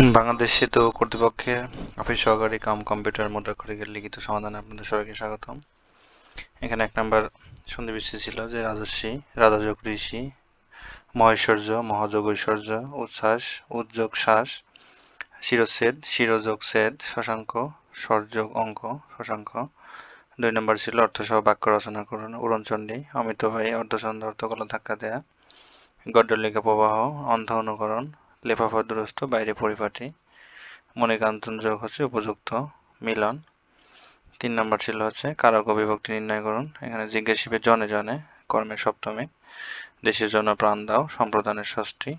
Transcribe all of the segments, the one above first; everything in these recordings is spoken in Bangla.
বাংলাদেশ তো কর্তৃপক্ষের অফিস সহকারী কাম কম্পিউটার মুদ্রাক্ষরিকের লিখিত সমাধানে আপনাদের সবাইকে স্বাগতম। এখানে এক নম্বর সন্ধি বিচ্ছেদ ছিল যে রাজস্বী রাধাযোগ ঋষি, মহেশ্বর্য, মহাযোগ ঐশ্বর্য, উচ্ছ্বাস, উদ্যোগ শ্বাস, শিরচ্ছেদ, শিরযোগ ছেদ শশাঙ্ক স্বরযোগ অঙ্ক, শশাঙ্ক। দুই নম্বর ছিল অর্থসহ বাক্য রচনা করুন। উড়নচণ্ডী, অমিত হয়ে অর্ধচন্দ্র অর্থকলা ধাক্কা দেয়া। গড্ডলিকা প্রবাহ, অন্ধ অনুকরণ। লেফাফা দূরস্থ বাইরে পরিপাটি, মণিকান্তন যোগ হচ্ছে উপযুক্ত, মিলন। তিন নম্বর ছিল হচ্ছে কারক বিভক্তি নির্ণয় করুন। এখানে জিজ্ঞাসিবে জনে জনে কর্মের সপ্তমী। দেশের জন্য প্রাণ দাও, সম্প্রদানের ষষ্ঠী।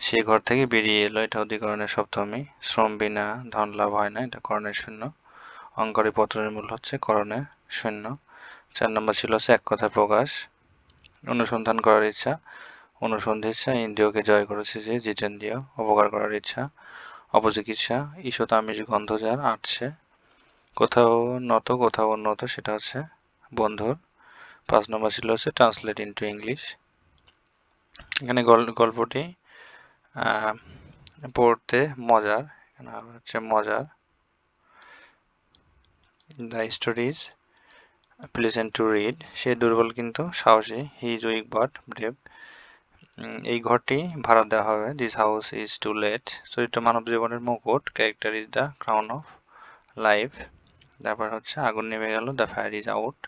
সে ঘর থেকে বেরিয়ে এলো, এটা অধিকরণের সপ্তমী। শ্রম বিনা, ধন লাভ হয় না, এটা করণের শূন্য। অঙ্করি পত্রের মূল হচ্ছে করণে শূন্য। চার নম্বর ছিল হচ্ছে এক কথা প্রকাশ। অনুসন্ধান করার ইচ্ছা। অনুসন্ধিচ্ছা ইন্দ্রিয়কে জয় করেছে যে জিতেন্দ্রিয় উপকার করার ইচ্ছা, অপচিকিৎসা ঈশত আমিষ গন্ধ যার আটছে। কোথাও নত, কোথাও উন্নত, সেটা হচ্ছে বন্ধুর। পাঁচ নম্বর ছিল হচ্ছে ট্রান্সলেট ইন্টু ইংলিশ এখানে গল্পটি পড়তে মজার। এখানে হচ্ছে মজার। The stories pleasant to read সে দুর্বল কিন্তু সাহসী। He is weak but brave এই ঘরটি ভাড়া দেওয়া হবে। This house is to let চরিত্র মানব জীবনের মুকুট। Character is the crown of life তারপর হচ্ছে আগুন নেমে গেল। দ্য ফায়ার ইজ আউট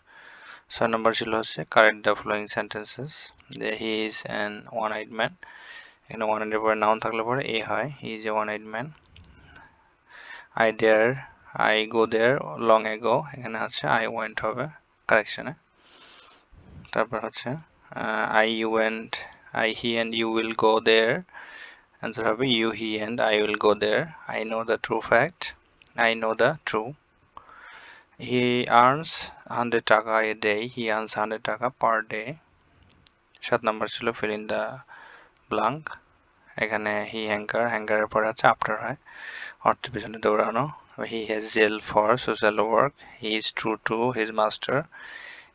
ছয় নম্বর ছিল হচ্ছে কারেক্ট দ্য ফ্লোয়িং সেন্টেন্সেস যে he is an one eyed man এখানে ওয়ান আইডের পরে নাউন থাকলে পরে এ হয়। He is a one eyed man I there I go there long ago এখানে হচ্ছে আই ওয়েন্ট হবে কারেকশানে তারপর হচ্ছে I you went I, he and you will go there. Answer হবে you, he and I will go there. I know the true fact. I know the true. He earns 100 টাকা a day. He earns 100 টাকা per day. সাত নম্বর ছিল fill in the blank. এখানে হি হ্যাঙ্গার হ্যাঙ্গারের পরে আছে আফটার হয় অর্থ পিছনে দৌড়ানো he has zeal for social work he is true to his master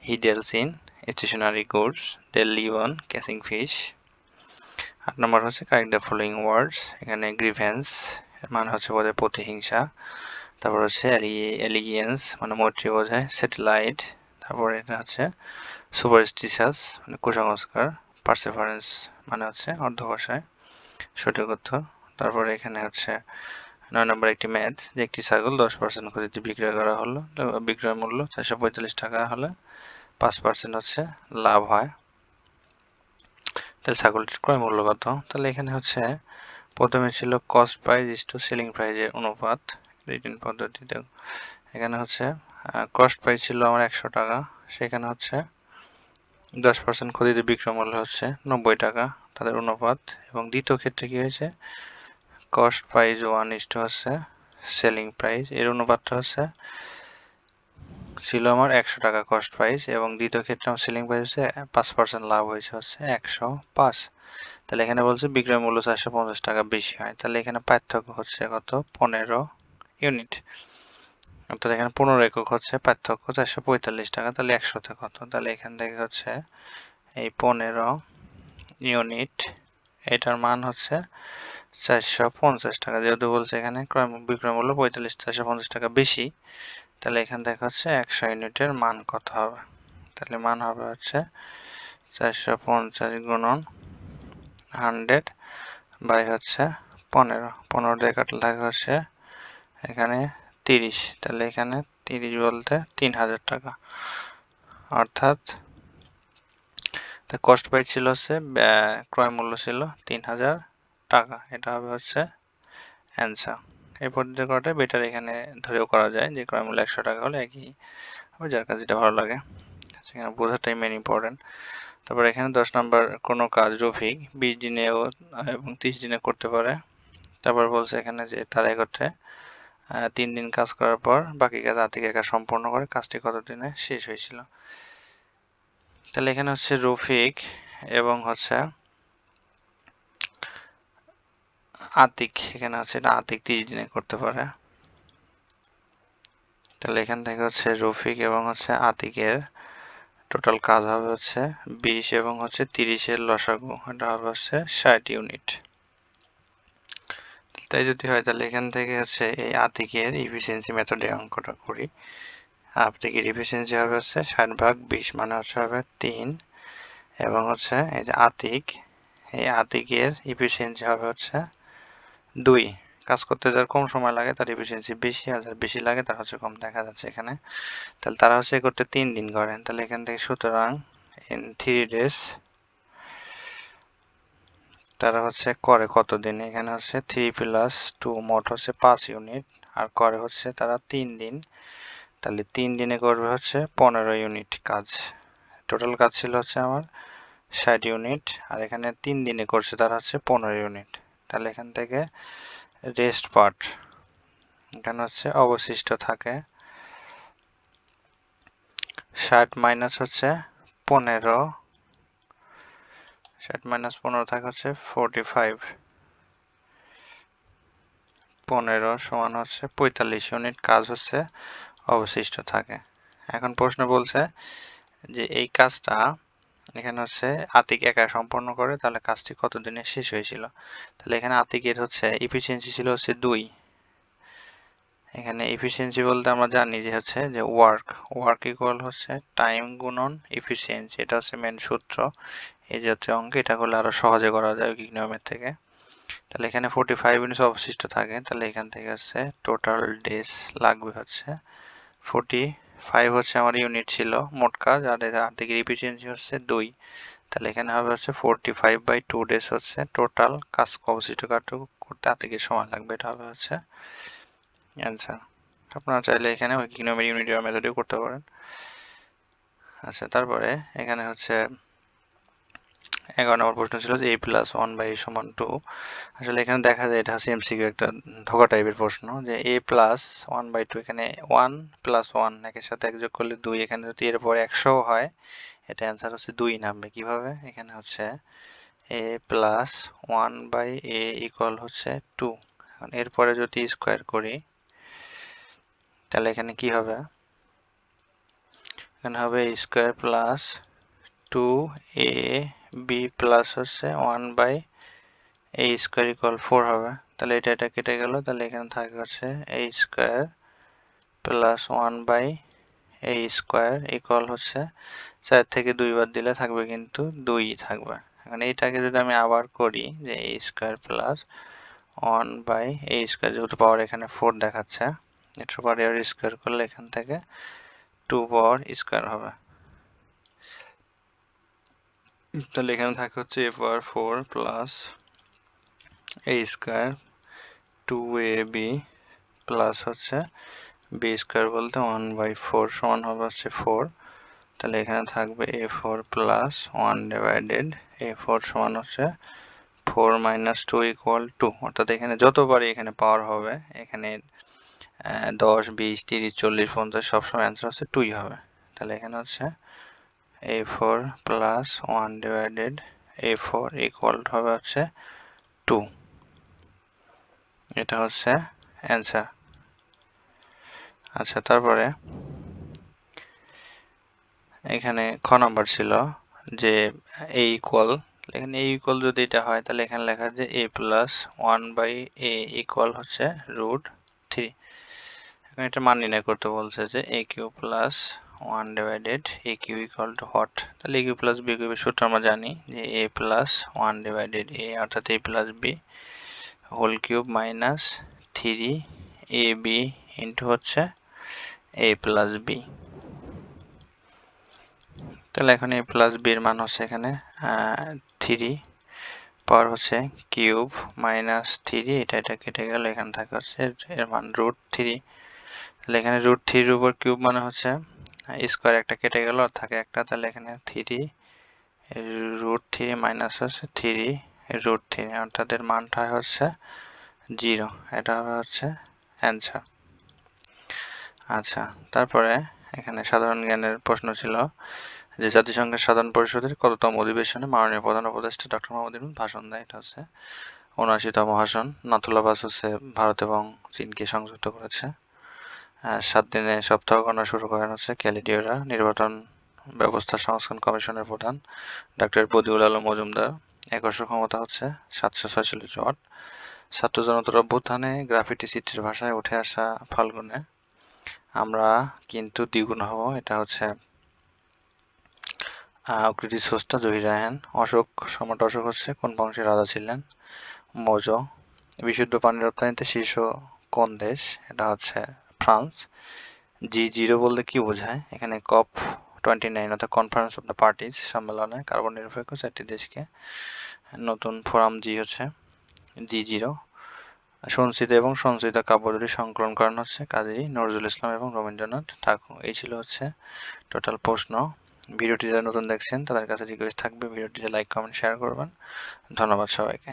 he deals in stationery goods they live on catching fish আট নম্বর হচ্ছে কারেক্ট দ্য ফলোয়িং ওয়ার্ডস এখানে গ্রিভেন্স মানে হচ্ছে বোঝায় প্রতিহিংসা। তারপর হচ্ছে এলিগিয়েন্স মানে মৈত্রী বোঝায় স্যাটেলাইট তারপর এটা হচ্ছে সুপারস্টিশাস মানে কুসংস্কার পার্সেফারেন্স মানে হচ্ছে অর্ধভাষায় সঠিক উত্তর তারপরে এখানে হচ্ছে নয় নম্বর একটি ম্যাথ যে একটি ছাগল দশ পার্সেন্ট ক্ষতিতে বিক্রয় করা হলো, বিক্রয় মূল্য চারশো পঁয়তাল্লিশ টাকা হলে। পাঁচ পার্সেন্ট হচ্ছে লাভ হয়। তাহলে ছাগলটির ক্রয় মূল্য কত? তাহলে এখানে হচ্ছে প্রথমে ছিল cost price is to selling প্রাইজের অনুপাত রিটার্ন পদ্ধতিতে এখানে হচ্ছে কস্ট প্রাইস ছিল আমার একশো টাকা, সেখানে হচ্ছে দশ পার্সেন্ট ক্ষতিতে বিক্রয় মূল্য হচ্ছে নব্বই টাকা, তাদের অনুপাত। এবং দ্বিতীয় ক্ষেত্রে কী হয়েছে? Cost price one is to হচ্ছে সেলিং প্রাইস এর অনুপাতটা হচ্ছে ছিল আমার একশো টাকা কস্ট প্রাইস এবং দ্বিতীয় ক্ষেত্রে আমার সেলিং প্রাইস হচ্ছে পাঁচ পার্সেন্ট লাভ হয়েছে হচ্ছে একশো পাঁচ। তাহলে এখানে বলছে বিক্রয় মূল্য চারশো পঞ্চাশ টাকা বেশি হয়। তাহলে এখানে পার্থক্য হচ্ছে কত? পনেরো ইউনিট অর্থাৎ এখানে পনেরো একক হচ্ছে পার্থক্য চারশো পঁয়তাল্লিশ টাকা, তাহলে একশোতে কত? তাহলে এখান থেকে হচ্ছে এই পনেরো ইউনিট এটার মান হচ্ছে চারশো পঞ্চাশ টাকা। যেহেতু বলছে এখানে ক্রয় বিক্রয় মূল্য পঁয়তাল্লিশ, চারশো পঞ্চাশ টাকা বেশি তাহলে এখান থেকে হচ্ছে একশো ইউনিটের মান কত হবে? তাহলে মান হবে হচ্ছে চারশো পঞ্চাশ গুণন হান্ড্রেড বাই হচ্ছে পনেরো। পনেরো দিয়ে কাটলে থাকে হচ্ছে এখানে তিরিশ। তাহলে এখানে তিরিশ বলতে তিন হাজার টাকা। অর্থাৎ কস্ট প্রাইস ছিল হচ্ছে ক্রয় মূল্য ছিল তিন হাজার টাকা। এটা হবে হচ্ছে অ্যান্সার এই পদ্ধতি করাটা বেটার এখানে ধরেও করা যায়। যে ক্রয় মূল্য একশো টাকা হলে একই। হবে যার কাছে যেটা ভালো লাগে। সেখানে বোঝাটাই মেন ইম্পর্টেন্ট তারপর এখানে দশ নম্বর কোনো কাজ রফিক, বিশ দিনেও এবং তিরিশ দিনে করতে পারে। তারপর বলছে এখানে যে তারা করতে তিন দিন কাজ করার পর বাকি কাজ আর্থিক একা সম্পূর্ণ করে কাজটি কত দিনে শেষ হয়েছিল। তাহলে এখানে হচ্ছে রফিক এবং হচ্ছে আতিক, এখানে আছে এটা আতিক তিরিশ দিনে করতে পারে। তাহলে এখান থেকে হচ্ছে রফিক এবং হচ্ছে আতিকের টোটাল কাজ হবে হচ্ছে বিশ এবং হচ্ছে তিরিশের লসাগু, এটা হবে হচ্ছে ষাট ইউনিট তাই যদি হয় তাহলে এখান থেকে হচ্ছে এই আতিকের ইফিসিয়েন্সি মেথডে অঙ্কটা করি। আতিকের ইফিসিয়েন্সি হবে হচ্ছে ষাট ভাগ বিশ মানে হচ্ছে হবে তিন। এবং হচ্ছে এই যে আতিক, এই আতিকের ইফিসিয়েন্সি হবে হচ্ছে দুই, কাজ করতে যার কম সময় লাগে তার এফিসিয়েন্সি বেশি আর যার বেশি লাগে তার হচ্ছে কম দেখা যাচ্ছে এখানে। তাহলে তারা হচ্ছে করতে তিন দিন করেন। তাহলে এখান থেকে সুতরাং ইন থ্রি ডেজ তারা হচ্ছে করে কত দিন এখানে হচ্ছে থ্রি প্লাস টু মোট হচ্ছে পাঁচ ইউনিট আর করে হচ্ছে তারা তিন দিন। তাহলে তিন দিনে করবে হচ্ছে পনেরো ইউনিট কাজ। টোটাল কাজ ছিল হচ্ছে আমার ষাট ইউনিট আর এখানে তিন দিনে করছে তারা হচ্ছে পনেরো ইউনিট তাহলে এখান থেকে রেস্ট পার্ট এখানে হচ্ছে অবশিষ্ট থাকে। ষাট মাইনাস হচ্ছে পনেরো। ষাট মাইনাস পনেরো থাকে হচ্ছে ফোরটি ফাইভ পনেরো সমান হচ্ছে পঁয়তাল্লিশ ইউনিট কাজ হচ্ছে অবশিষ্ট থাকে। এখন প্রশ্ন বলছে যে এই কাজটা এখানে হচ্ছে আতিক একা সম্পন্ন করে, তাহলে কাজটি কত দিনে শেষ হয়েছিল? তাহলে এখানে আতিকের হচ্ছে ইফিসিয়েন্সি ছিল হচ্ছে দুই। এখানে ইফিসিয়েন্সি বলতে আমরা জানি যে হচ্ছে যে ওয়ার্ক ওয়ার্ক ইকুয়াল হচ্ছে টাইম গুণন ইফিসিয়েন্সি এটা হচ্ছে মেন সূত্র। এই জাতীয় অঙ্ক এটা করলে আরও সহজে করা যায় ঐকিক নিয়মের থেকে। তাহলে এখানে ফোর্টি ফাইভ মিনিটস অবশিষ্ট থাকে, তাহলে এখান থেকে হচ্ছে টোটাল ডেজ লাগবে হচ্ছে ফোর্টি ফাইভ হচ্ছে আমার ইউনিট ছিল, মোট কাজ, আর আর্থিক এফিসিয়েন্সি হচ্ছে দুই। তাহলে এখানে হবে হচ্ছে forty five by two days হচ্ছে টোটাল কাজ অবশিষ্ট কাজটুকু করতে আর্থিকের সময় লাগবে, এটা হবে হচ্ছে অ্যান্সার আপনারা চাইলে এখানে ওই ইকোনমি ইউনিট মেথডেও করতে পারেন। আচ্ছা তারপরে এখানে হচ্ছে এগারো নম্বর প্রশ্ন ছিল যে এ প্লাস ওয়ান বাই সমান টু। আসলে এখানে দেখা যায় এটা হচ্ছে এমসিকিউ একটা ধোকা টাইপের প্রশ্ন যে a plus one by two এখানে ওয়ান প্লাস ওয়ান একের সাথে এক যোগ করলে দুই, এখানে যদি এর পরে একশো হয়, এটা অ্যান্সার হচ্ছে দুই নামবে। কীভাবে? এখানে হচ্ছে a plus one by a equal হচ্ছে টু। এখন এরপরে যদি স্কোয়ার করি, তাহলে এখানে কি হবে? এখানে হবে square plus two a b plus হচ্ছে one by a square equal four হবে। তাহলে এটা এটা কেটে গেল। তাহলে এখানে থাকে হচ্ছে a square plus one by a square equal হচ্ছে চার থেকে দুইবার দিলে থাকবে কিন্তু দুই থাকবে। এখন এইটাকে যদি আমি আবার করি যে a square plus one by a square যেহেতু পাওয়ার এখানে ফোর দেখাচ্ছে, এটার পাওয়ার স্কোয়ার করলে এখান থেকে টু পাওয়ার স্কোয়ার হবে। তাহলে এখানে থাকে হচ্ছে a power four plus a square two a b plus হচ্ছে বি স্কোয়ার বলতে ওয়ান বাই ফোর সমান হবে হচ্ছে ফোর তাহলে এখানে থাকবে a four plus one divided a four সমান হচ্ছে four minus two equal two অর্থাৎ এখানে যতবারই এখানে পাওয়ার হবে, এখানে দশ, বিশ, তিরিশ, চল্লিশ, পঞ্চাশ সবসময় অ্যান্সার হচ্ছে টুই হবে। তাহলে এখানে হচ্ছে a four plus one divided a four equal হবে হচ্ছে টু এটা হচ্ছে অ্যান্সার আচ্ছা তারপরে এখানে খ নাম্বার ছিল যে এ ইকুয়াল এখানে এ ইকুয়াল যদি এটা হয়, তাহলে এখানে লেখা যে a plus one by a equal হচ্ছে রুট থ্রি এখন এটা মান নির্ণয় করতে বলছে যে a cube plus one divided a cube equal two hot তাহলে a cube plus b cube সূত্র আমরা জানি যে a plus one divided a অর্থাৎ a plus b whole cube minus three a b into হচ্ছে এ প্লাস বি তাহলে এখন এ প্লাস বির মান হচ্ছে এখানে থ্রি পাওয়ার হচ্ছে কিউব মাইনাস থ্রি এটা এটা কেটে গেল, এখানে থাকে হচ্ছে এর মান রুট থ্রি তাহলে এখানে রুট থ্রির উপর কিউব মানে হচ্ছে স্কোয়ার একটা কেটে গেল, আর থাকে একটা, তাহলে এখানে থ্রি রুট থ্রি মাইনাস হচ্ছে থ্রি রুট থ্রি অর্থাৎ এর মানটা হচ্ছে জিরো এটা হচ্ছে অ্যান্সার আচ্ছা তারপরে এখানে সাধারণ জ্ঞানের প্রশ্ন ছিল যে জাতিসংঘের সাধারণ পরিষদের কততম অধিবেশনে মাননীয় প্রধান উপদেষ্টা ডক্টর মোহাম্মদ ভাষণ দেয়? এটা হচ্ছে উনআশিতম ভাষণ। নাথুলাবাস হচ্ছে ভারত এবং চীনকে সংযুক্ত করেছে। সাত দিনে সপ্তাহ গণনা শুরু করেন হচ্ছে ক্যালিডিওরা, নির্বাচন ব্যবস্থা সংস্কার কমিশনের প্রধান ডক্টর বদিউল আলম মজুমদার একশো ক্ষমতা হচ্ছে সাতশো ছয়চল্লিশ ওয়াট। ছাত্র জনতার অভ্যুত্থানে গ্রাফিটি চিত্রের ভাষায় উঠে আসা ফাল্গুনে আমরা কিন্তু দ্বিগুণ হব, এটা হচ্ছে আকৃতি স্রষ্টা জহির রায়হান, অশোক, সম্রাট অশোক হচ্ছে কোন বংশের রাজা ছিলেন? মৌজ বিশুদ্ধ পানি রপ্তানিতে শীর্ষ কোন দেশ? এটা হচ্ছে ফ্রান্স জি জিরো বলতে কি বোঝায়? এখানে কপ টোয়েন্টি নাইন অর্থাৎ কনফারেন্স অফ দ্য পার্টিস সম্মেলনে কার্বন নিরপেক্ষ চারটি দেশকে নতুন ফোরাম জি হচ্ছে জি জিরো সঞ্চিত এবং সঞ্চিত কাব্য সংকলন করেন হচ্ছে কাজী নজরুল ইসলাম এবং রবীন্দ্রনাথ ঠাকুর, এই ছিল হচ্ছে টোটাল প্রশ্ন। ভিডিওটি যারা নতুন দেখছেন, তাদের কাছে রিকোয়েস্ট থাকবে, ভিডিওটিতে লাইক কমেন্ট শেয়ার করবেন। ধন্যবাদ সবাইকে।